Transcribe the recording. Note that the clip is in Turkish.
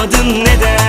Anlamadın neden?